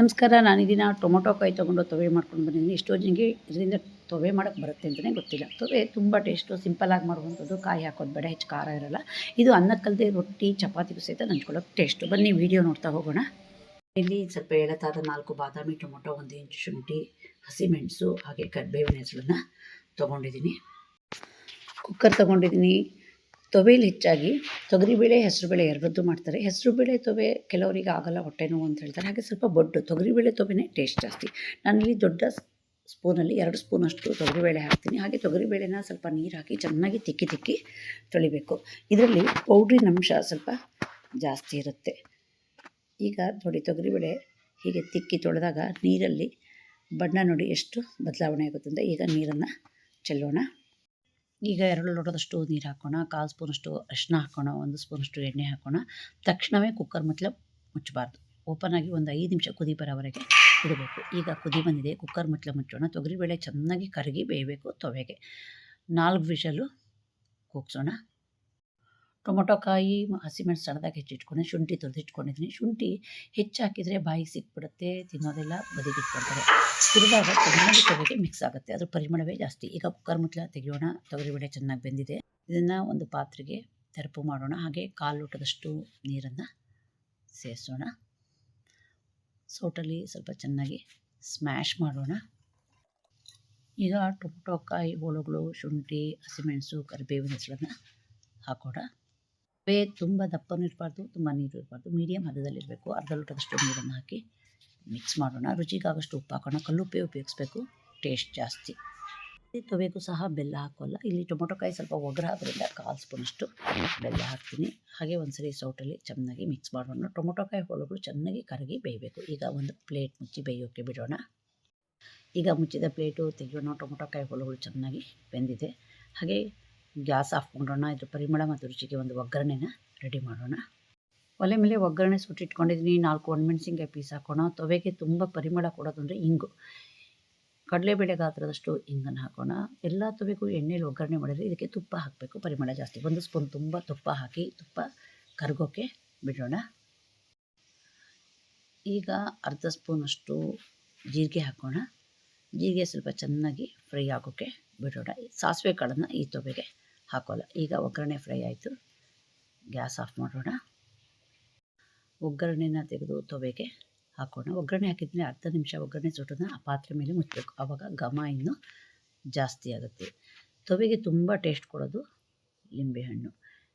ನಮಸ್ಕಾರ ನಾನು ಇದನ್ನು ಟೊಮೊಟೊ ಕಾಯಿ ತೊಗೊಂಡು ತೊವೆ ಮಾಡ್ಕೊಂಡು ಬಂದಿದ್ದೀನಿ. ಎಷ್ಟೋ ಜನಕ್ಕೆ ಇದರಿಂದ ತೊವೆ ಮಾಡೋಕ್ಕೆ ಬರುತ್ತೆ ಅಂತಲೇ ಗೊತ್ತಿಲ್ಲ. ತೊವೆ ತುಂಬ ಟೇಸ್ಟು ಸಿಂಪಲಾಗಿ ಮಾಡುವಂಥದ್ದು. ಕಾಯಿ ಹಾಕೋದು ಬೇಡ, ಹೆಚ್ಚು ಖಾರ ಇರೋಲ್ಲ. ಇದು ಅನ್ನಕ್ಕಲ್ಲದೆ ರೊಟ್ಟಿ, ಚಪಾತಿಗೂ ಸಹಿತ ನಂಚ್ಕೊಳ್ಳೋಕೆ ಟೇಸ್ಟು ಬನ್ನಿ ವಿಡಿಯೋ ನೋಡ್ತಾ ಹೋಗೋಣ. ಇಲ್ಲಿ ಸ್ವಲ್ಪ ಎಳತಾದ ನಾಲ್ಕು ಬಾದಾಮಿ ಟೊಮೊಟೊ, ಒಂದು ಇಂಚು ಶುಂಠಿ ಹಸಿಮೆಣಸು ಹಾಗೆ ಕರಿಬೇವಿನ ಹೆಸರನ್ನ ತೊಗೊಂಡಿದ್ದೀನಿ. ಕುಕ್ಕರ್ ತೊಗೊಂಡಿದ್ದೀನಿ. ತೊವೆಯಲ್ಲಿ ಹೆಚ್ಚಾಗಿ ತೊಗರಿಬೇಳೆ ಹೆಸರುಬೇಳೆ ಎರಡದ್ದು ಮಾಡ್ತಾರೆ. ಹೆಸರುಬೇಳೆ ತೊವೆ ಕೆಲವರಿಗೆ ಆಗಲ್ಲ ಹೊಟ್ಟೆ ನೋವು ಅಂತ ಹೇಳ್ತಾರೆ. ಹಾಗೆ ಸ್ವಲ್ಪ ಬೊಡ್ಡು ತೊಗರಿಬೇಳೆ ತೊವೆನೇ ಟೇಸ್ಟ್ ಜಾಸ್ತಿ. ನಾನಿಲ್ಲಿ ದೊಡ್ಡ ಸ್ಪೂನಲ್ಲಿ ಎರಡು ಸ್ಪೂನಷ್ಟು ತೊಗರಿಬೇಳೆ ಹಾಕ್ತೀನಿ. ಹಾಗೆ ತೊಗರಿಬೇಳೆನ ಸ್ವಲ್ಪ ನೀರು ಹಾಕಿ ಚೆನ್ನಾಗಿ ತಿಕ್ಕಿ ತಿಕ್ಕಿ ತೊಳಿಬೇಕು. ಇದರಲ್ಲಿ ಪೌಡ್ರಿನ ಅಂಶ ಸ್ವಲ್ಪ ಜಾಸ್ತಿ ಇರುತ್ತೆ. ಈಗ ನೋಡಿ ತೊಗರಿಬೇಳೆ ಹೀಗೆ ತಿಕ್ಕಿ ತೊಳೆದಾಗ ನೀರಲ್ಲಿ ಬಣ್ಣ ನೋಡಿ ಎಷ್ಟು ಬದಲಾವಣೆ ಆಗುತ್ತೆ ಅಂತ ಈಗ ನೀರನ್ನು ಚೆಲ್ಲೋಣ. ಈಗ ಎರಡು ಲೋಟದಷ್ಟು ನೀರು ಹಾಕೋಣ, ಕಾಲು ಸ್ಪೂನಷ್ಟು ಅರಿಶಿನ ಹಾಕೋಣ, ಒಂದು ಸ್ಪೂನಷ್ಟು ಎಣ್ಣೆ ಹಾಕೋಣ. ತಕ್ಷಣವೇ ಕುಕ್ಕರ್ ಮುಚ್ಚಲ ಮುಚ್ಚಬಾರ್ದು. ಓಪನ್ ಆಗಿ ಒಂದು ಐದು ನಿಮಿಷ ಕುದಿ ಬರೋವರೆಗೆ ಇಡಬೇಕು. ಈಗ ಕುದಿ ಬಂದಿದೆ. ಕುಕ್ಕರ್ ಮುಚ್ಚಲ ಮುಚ್ಚೋಣ. ತೊಗರಿಬೇಳೆ ಚೆನ್ನಾಗಿ ಕರಗಿ ಬೇಯಬೇಕು ತೊವೆಗೆ. ನಾಲ್ಕು ವಿಷಲು ಕೂಗ್ಸೋಣ. ಟೊಮೊಟೊ ಕಾಯಿ ಹಸಿಮೆಣಸು ಸಣ್ಣದಾಗಿ ಹೆಚ್ಚಿಟ್ಕೊಂಡೆ, ಶುಂಠಿ ತೊಳೆದಿಟ್ಕೊಂಡಿದ್ದೀನಿ ಶುಂಠಿ ಹೆಚ್ಚಾಕಿದರೆ ಬಾಯಿಗೆ ಸಿಕ್ಬಿಡುತ್ತೆ, ತಿನ್ನೋದೆಲ್ಲ ಬದಿಗಿಟ್ಕೊಳ್ತಾರೆ. ತಿರುವಾಗ ಚೆನ್ನಾಗಿ ತೊವೆಗೆ ಮಿಕ್ಸ್ ಆಗುತ್ತೆ. ಅದ್ರ ಪರಿಮಳವೇ ಜಾಸ್ತಿ. ಈಗ ಕುಕ್ಕರ್ ಮುಚ್ಚಲ ತೆಗೆಯೋಣ. ತೊಗರಿಬೇಳೆ ಚೆನ್ನಾಗಿ ಬೆಂದಿದೆ. ಇದನ್ನು ಒಂದು ಪಾತ್ರೆಗೆ ತೆರಪು ಮಾಡೋಣ. ಹಾಗೆ ಕಾಲು ಲೋಟದಷ್ಟು ನೀರನ್ನು ಸೇರಿಸೋಣ. ಸೌಟಲ್ಲಿ ಸ್ವಲ್ಪ ಚೆನ್ನಾಗಿ ಸ್ಮ್ಯಾಶ್ ಮಾಡೋಣ. ಈಗ ಟೊಮೊಟೊ ಕಾಯಿ ಹೋಳುಗಳು ಶುಂಠಿ, ಹಸಿಮೆಣಸು, ಕರಿಬೇವಿನ ಹೆಸರನ್ನು ಹಾಕೋಣ. ಬೇ ತುಂಬ ದಪ್ಪನೂ ಇರಬಾರ್ದು, ತುಂಬ ನೀರು ಇರಬಾರ್ದು. ಮೀಡಿಯಮ್ ಹದದಲ್ಲಿರಬೇಕು. ಅರ್ಧ ಲೋಟದಷ್ಟು ನೀರನ್ನು ಹಾಕಿ ಮಿಕ್ಸ್ ಮಾಡೋಣ. ರುಚಿಗಾಗಷ್ಟು ಉಪ್ಪು ಹಾಕೋಣ. ಕಲ್ಲುಪ್ಪೆ ಉಪಯೋಗಿಸ್ಬೇಕು. ಟೇಸ್ಟ್ ಜಾಸ್ತಿ. ತೊವೆಗೂ ಸಹ ಬೆಲ್ಲ ಹಾಕೋಲ್ಲ. ಇಲ್ಲಿ ಟೊಮೊಟೊಕಾಯಿ ಸ್ವಲ್ಪ ಒಗ್ಗರ ಆದ್ದರಿಂದ ಕಾಲು ಸ್ಪೂನಷ್ಟು ಬೆಲ್ಲ ಹಾಕ್ತೀನಿ. ಹಾಗೆ ಒಂದ್ಸರಿ ಸೌಟಲ್ಲಿ ಚೆನ್ನಾಗಿ ಮಿಕ್ಸ್ ಮಾಡೋಣ. ಟೊಮೊಟೊಕಾಯಿ ಹೋಳುಗಳು ಚೆನ್ನಾಗಿ ಕರಗಿ ಬೇಯಬೇಕು. ಈಗ ಒಂದು ಪ್ಲೇಟ್ ಮುಚ್ಚಿ ಬೇಯೋಕ್ಕೆ ಬಿಡೋಣ. ಈಗ ಮುಚ್ಚಿದ ಪ್ಲೇಟು ತೆಗೆಯೋಣ. ಟೊಮೊಟೊಕಾಯಿ ಹೋಳುಗಳು ಚೆನ್ನಾಗಿ ಬೆಂದಿದೆ. ಹಾಗೆ ಗ್ಯಾಸ್ ಆಫ್ ಮಾಡೋಣ, ಇದ್ರ ಪರಿಮಳ ಮತ್ತು ರುಚಿಗೆ ಒಂದು ಒಗ್ಗರಣೆನ ರೆಡಿ ಮಾಡೋಣ. ಒಲೆ ಮೇಲೆ ಒಗ್ಗರಣೆ ಸುಟ್ಟಿಟ್ಕೊಂಡಿದ್ದೀನಿ ನಾಲ್ಕು ಒಣಮೆಣಸಿನ್ಕಾಯಿ ಪೀಸ್ ಹಾಕೋಣ, ತೊವೆಗೆ ತುಂಬ ಪರಿಮಳ ಕೊಡೋದಂದರೆ ಇಂಗು. ಕಡಲೆಬೇಳೆ ಗಾತ್ರದಷ್ಟು ಇಂಗನ್ನು ಹಾಕೋಣ, ಎಲ್ಲ ತೊವೆಗೂ ಎಣ್ಣೆಲಿ ಒಗ್ಗರಣೆ ಮಾಡಿದರೆ ಇದಕ್ಕೆ ತುಪ್ಪ ಹಾಕಬೇಕು, ಪರಿಮಳ ಜಾಸ್ತಿ. ಒಂದು ಸ್ಪೂನ್ ತುಂಬ ತುಪ್ಪ ಹಾಕಿ, ತುಪ್ಪ ಕರಗೋಕ್ಕೆ ಬಿಡೋಣ. ಈಗ ಅರ್ಧ ಸ್ಪೂನಷ್ಟು ಜೀರಿಗೆ ಹಾಕೋಣ. ಜೀರಿಗೆ ಸ್ವಲ್ಪ ಚೆನ್ನಾಗಿ ಫ್ರೈ ಆಗೋಕ್ಕೆ ಬಿಡೋಣ. ಸಾಸಿವೆ ಕಾಳನ್ನು ಈ ತೊವೆಗೆ ಹಾಕೋಲ್ಲ. ಈಗ ಒಗ್ಗರಣೆ ಫ್ರೈ ಆಯಿತು. ಗ್ಯಾಸ್ ಆಫ್ ಮಾಡೋಣ. ಒಗ್ಗರಣೆನ ತೆಗೆದು ತೊವೆಗೆ ಹಾಕೋಣ. ಒಗ್ಗರಣೆ ಹಾಕಿದ್ರೆ ಅರ್ಧ ನಿಮಿಷ ಒಗ್ಗರಣೆ ಸುಟ್ಟನ್ನು ಆ ಪಾತ್ರೆ ಮೇಲೆ ಮುಚ್ಚಬೇಕು. ಆವಾಗ ಘಮ ಇನ್ನೂ ಜಾಸ್ತಿ ಆಗುತ್ತೆ. ತೊವೆಗೆ ತುಂಬ ಟೇಸ್ಟ್ ಕೊಡೋದು ಲಿಂಬೆಹಣ್ಣು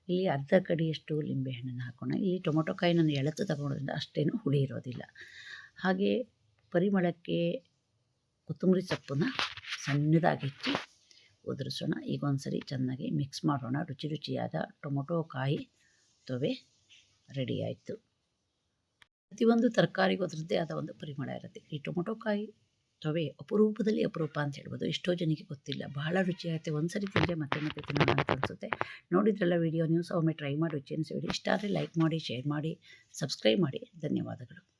ಇಲ್ಲಿ ಅರ್ಧ ಕಡಿಯಷ್ಟು ಲಿಂಬೆಹಣ್ಣನ್ನು ಹಾಕೋಣ. ಇಲ್ಲಿ ಟೊಮೊಟೊ ಕಾಯಿ ನಾನು ಎಳತು ತಗೊಳೋದ್ರಿಂದ ಅಷ್ಟೇನು ಹುಳಿ ಇರೋದಿಲ್ಲ. ಹಾಗೆ ಪರಿಮಳಕ್ಕೆ ಕೊತ್ತಂಬರಿ ಸೊಪ್ಪನ್ನ ಸಣ್ಣದಾಗಿ ಹೆಚ್ಚಿ ಉದುರಿಸೋಣ. ಈಗ ಒಂದ್ಸರಿ ಚೆನ್ನಾಗಿ ಮಿಕ್ಸ್ ಮಾಡೋಣ. ರುಚಿ ರುಚಿಯಾದ ಟೊಮೊಟೊ, ಕಾಯಿ, ತೊವೆ ರೆಡಿ ಆಯಿತು. ಪ್ರತಿಯೊಂದು ತರಕಾರಿಗೂ ಅದರದ್ದೇ ಆದ ಒಂದು ಪರಿಮಳ ಇರುತ್ತೆ. ಈ ಟೊಮೊಟೊ, ಕಾಯಿ, ತೊವೆ ಅಪರೂಪದಲ್ಲಿ ಅಪರೂಪ ಅಂತ ಹೇಳ್ಬೋದು. ಎಷ್ಟೋ ಜನಕ್ಕೆ ಗೊತ್ತಿಲ್ಲ. ಬಹಳ ರುಚಿಯಾಗುತ್ತೆ ಒಂದು ಸರಿ ತಿಂದರೆ ಮತ್ತೆ ಮತ್ತೆ ತಿನ್ನೋಣ ಅಂತ ಅನಿಸುತ್ತೆ. ನೋಡಿದ್ರಲ್ಲ ವಿಡಿಯೋ ನೀವು ಒಮ್ಮೆ ಟ್ರೈ ಮಾಡಿ ರುಚಿ ಅನಿಸಿ ಇಷ್ಟ ಆದರೆ ಲೈಕ್ ಮಾಡಿ ಶೇರ್ ಮಾಡಿ ಸಬ್ಸ್ಕ್ರೈಬ್ ಮಾಡಿ. ಧನ್ಯವಾದಗಳು.